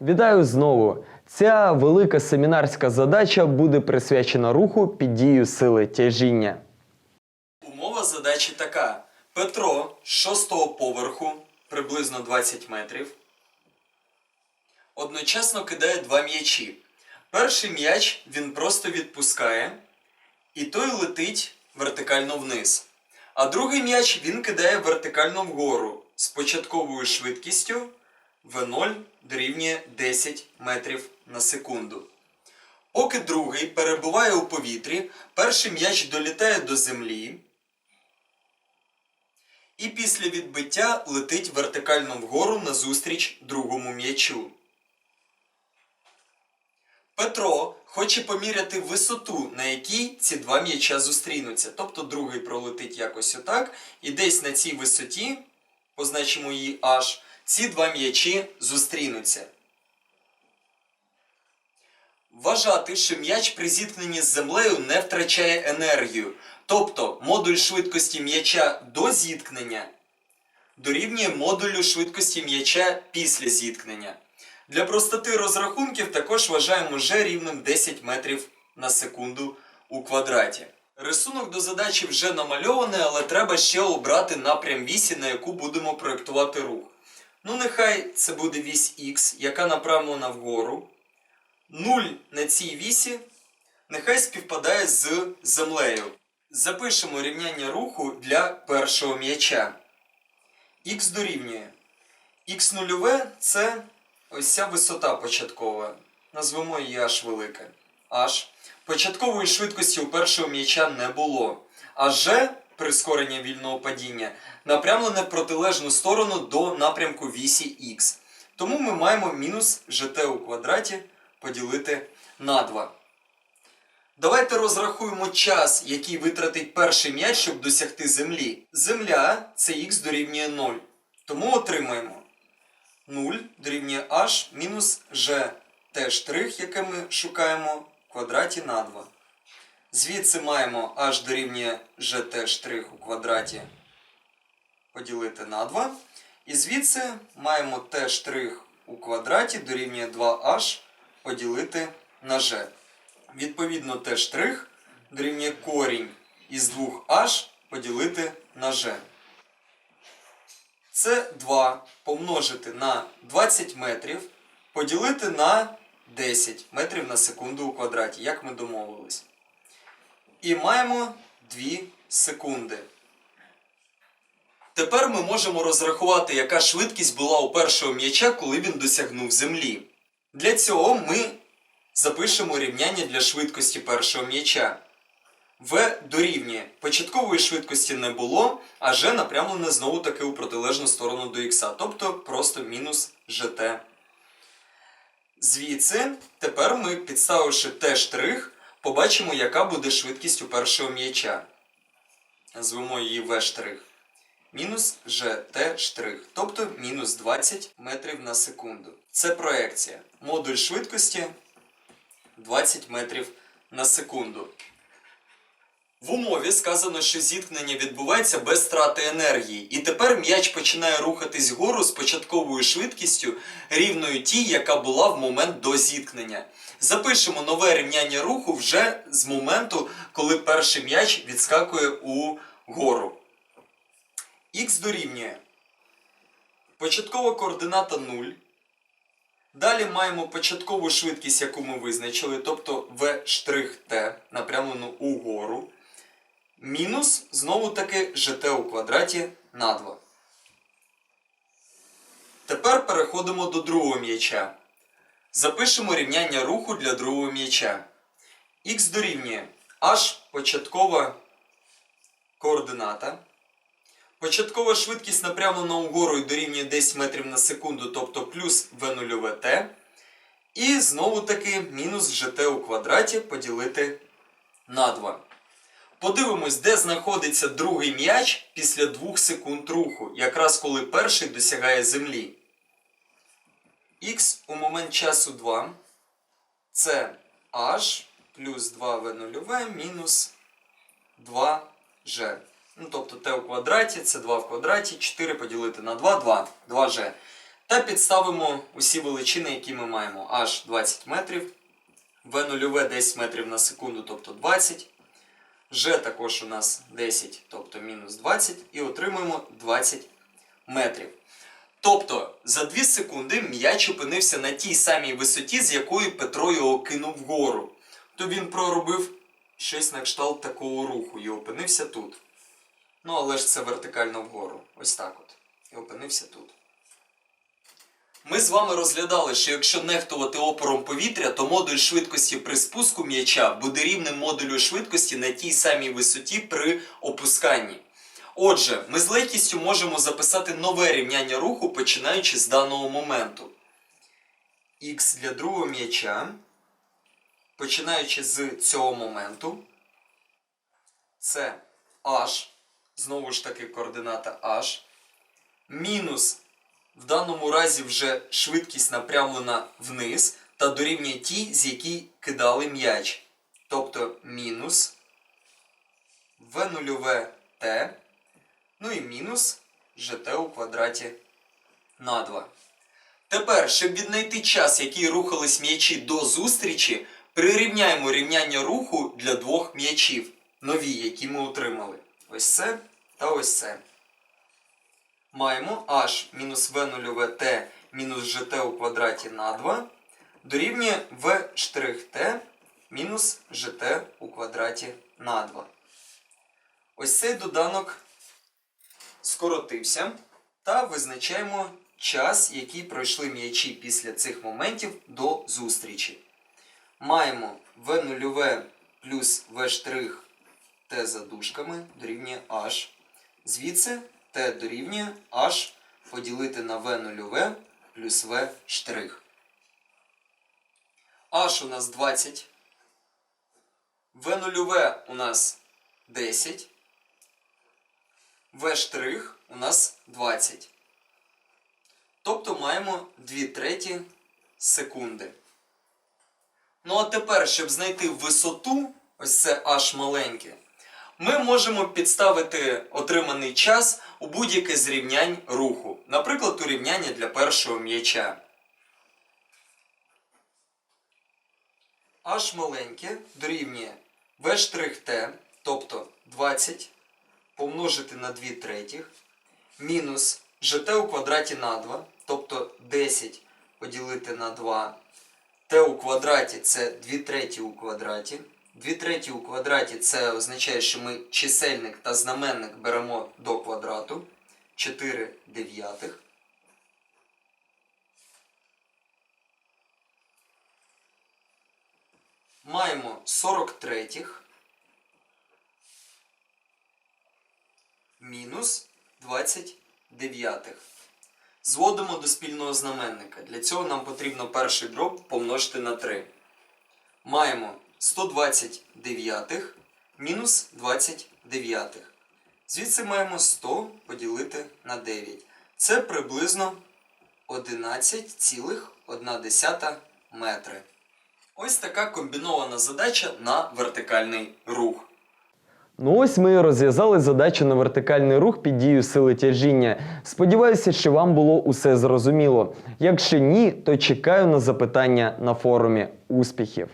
Вітаю знову! Ця велика семінарська задача буде присвячена руху під дією сили тяжіння. Умова задачі така: Петро з шостого поверху, приблизно 20 метрів, одночасно кидає два м'ячі. Перший м'яч він просто відпускає, і той летить вертикально вниз. А другий м'яч він кидає вертикально вгору з початковою швидкістю v0 дорівнює 10 метрів на секунду. Поки другий перебуває у повітрі, перший м'яч долітає до землі і після відбиття летить вертикально вгору назустріч другому м'ячу. Петро хоче поміряти висоту, на якій ці два м'яча зустрінуться. Тобто другий пролетить якось отак, і десь на цій висоті, позначимо її H, ці два м'ячі зустрінуться. Вважати, що м'яч при зіткненні з землею не втрачає енергію. Тобто модуль швидкості м'яча до зіткнення дорівнює модулю швидкості м'яча після зіткнення. Для простоти розрахунків також вважаємо g рівним 10 метрів на секунду у квадраті. Рисунок до задачі вже намальований, але треба ще обрати напрям вісі, на яку будемо проєктувати рух. Ну, нехай це буде вісь Х, яка направлена вгору. 0 на цій вісі нехай співпадає з землею. Запишемо рівняння руху для першого м'яча. Х дорівнює. Х нульове це ось ця висота початкова. Назвемо її h велике. H. Початкової швидкості у першого м'яча не було. А G, прискорення вільного падіння, напрямлене в протилежну сторону до напрямку вісі Х. Тому ми маємо мінус gt у квадраті поділити на 2. Давайте розрахуємо час, який витратить перший м'яч, щоб досягти землі. Земля це х дорівнює 0. Тому отримаємо 0 дорівнює h мінус g t штрих, яке ми шукаємо в квадраті на 2. Звідси маємо h дорівнює gt у квадраті поділити на 2. І звідси маємо t у квадраті дорівнює 2h поділити на g. Відповідно, t дорівнює корінь із 2h поділити на g. Це 2 помножити на 20 метрів поділити на 10 метрів на секунду у квадраті, як ми домовились. І маємо 2 секунди. Тепер ми можемо розрахувати, яка швидкість була у першого м'яча, коли він досягнув землі. Для цього ми запишемо рівняння для швидкості першого м'яча. В дорівнює. Початкової швидкості не було, а G напрямлене знову таки у протилежну сторону до х, тобто просто мінус GT. Звідси, тепер ми, підставивши t штрих, побачимо, яка буде швидкість у першого м'яча. Назвемо її В'. штрих. Мінус GT тобто мінус 20 метрів на секунду. Це проекція. Модуль швидкості 20 метрів на секунду. В умові сказано, що зіткнення відбувається без страти енергії, і тепер м'яч починає рухатись вгору з початковою швидкістю рівною тій, яка була в момент до зіткнення. Запишемо нове рівняння руху вже з моменту, коли перший м'яч відскакує угору. Х дорівнює початкова координата 0. Далі маємо початкову швидкість, яку ми визначили, тобто v' напрямлену угору. Мінус, знову таки, gt у квадраті на 2. Тепер переходимо до другого м'яча. Запишемо рівняння руху для другого м'яча. Х дорівнює h початкова координата. Початкова швидкість напрямлена угору і дорівнює 10 метрів на секунду, тобто плюс v0t. І знову таки мінус gt у квадраті поділити на 2. Подивимось, де знаходиться другий м'яч після 2 секунд руху, якраз коли перший досягає землі. Х у момент часу 2. Це h плюс 2v0 мінус 2g. Ну, тобто t у квадраті, це 2 в квадраті, 4 поділити на 2, 2, 2g. Та підставимо усі величини, які ми маємо. H 20 метрів, V0 10 метрів на секунду, тобто 20. G також у нас 10, тобто мінус 20, і отримуємо 20 метрів. Тобто за 2 секунди м'яч опинився на тій самій висоті, з якої Петро його кинув вгору. То він проробив щось на кшталт такого руху і опинився тут. Ну, але ж це вертикально вгору. Ось так от. І опинився тут. Ми з вами розглядали, що якщо нехтувати опором повітря, то модуль швидкості при спуску м'яча буде рівним модулю швидкості на тій самій висоті при опусканні. Отже, ми з легкістю можемо записати нове рівняння руху, починаючи з даного моменту. Х для другого м'яча, починаючи з цього моменту, це h, знову ж таки координата h, мінус в даному разі вже швидкість напрямлена вниз та дорівнює тій, з якій кидали м'яч. Тобто мінус v0 t, ну і мінус gt у квадраті на 2. Тепер, щоб віднайти час, який рухались м'ячі до зустрічі, прирівняємо рівняння руху для двох м'ячів, нові, які ми отримали. Ось це та ось це маємо h мінус v0 t мінус gt у квадраті на 2 дорівнює v штрих t мінус gt у квадраті на 2. Ось цей доданок скоротився та визначаємо час, який пройшли м'ячі після цих моментів до зустрічі. Маємо v0 плюс v штрих t за дужками дорівнює h. Звідси t дорівнює h поділити на v нульове плюс v штрих. h у нас 20. v нульове у нас 10. v штрих у нас 20. Тобто маємо 2 треті секунди. Ну а тепер, щоб знайти висоту, ось це h маленьке, ми можемо підставити отриманий час у будь-яке з рівнянь руху. Наприклад, у рівняння для першого м'яча. H маленьке дорівнює v't, тобто 20 помножити на 2 третіх, мінус gt у квадраті на 2, тобто 10 поділити на 2. t у квадраті це 2 треті у квадраті. 2 треті у квадраті це означає, що ми чисельник та знаменник беремо до квадрату. 4 дев'ятих. Маємо 40 третіх. Мінус 20 дев'ятих. Зводимо до спільного знаменника. Для цього нам потрібно перший дроб помножити на 3. Маємо 129 мінус 29. Звідси маємо 100 поділити на 9. Це приблизно 11,1 метри. Ось така комбінована задача на вертикальний рух. Ну ось ми розв'язали задачу на вертикальний рух під дією сили тяжіння. Сподіваюся, що вам було усе зрозуміло. Якщо ні, то чекаю на запитання на форумі. Успіхів!